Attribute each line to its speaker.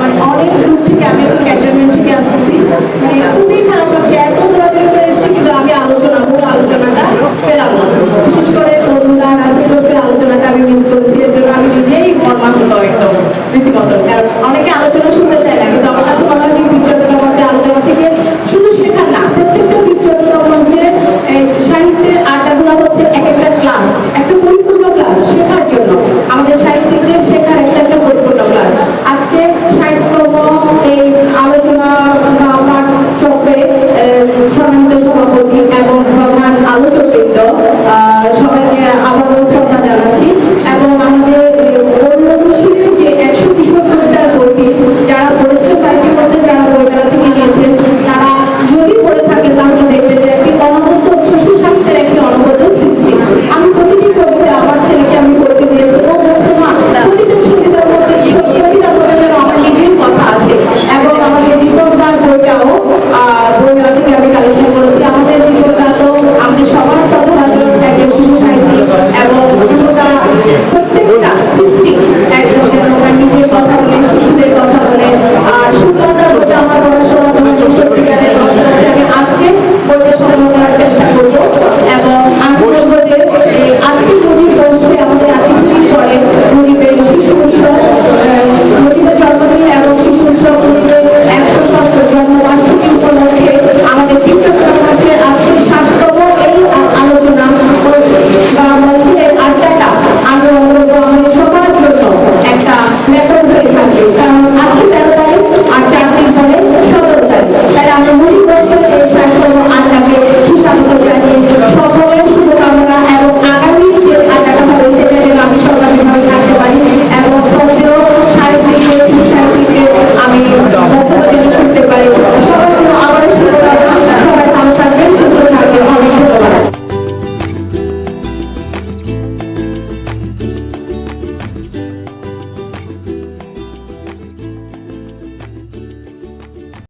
Speaker 1: মানে মানে খুবই খারাপ লাগছে। এত দূরাদূর কিন্তু আমি আলোচনা পুরো আলোচনাটা পেলাম বিশেষ করে আলোচনাটা আমি মিস করেছি। এর জন্য আমি নিজেই মর্মাহত একদম রীতিমতন অনেকে আলোচনা শুনে seguro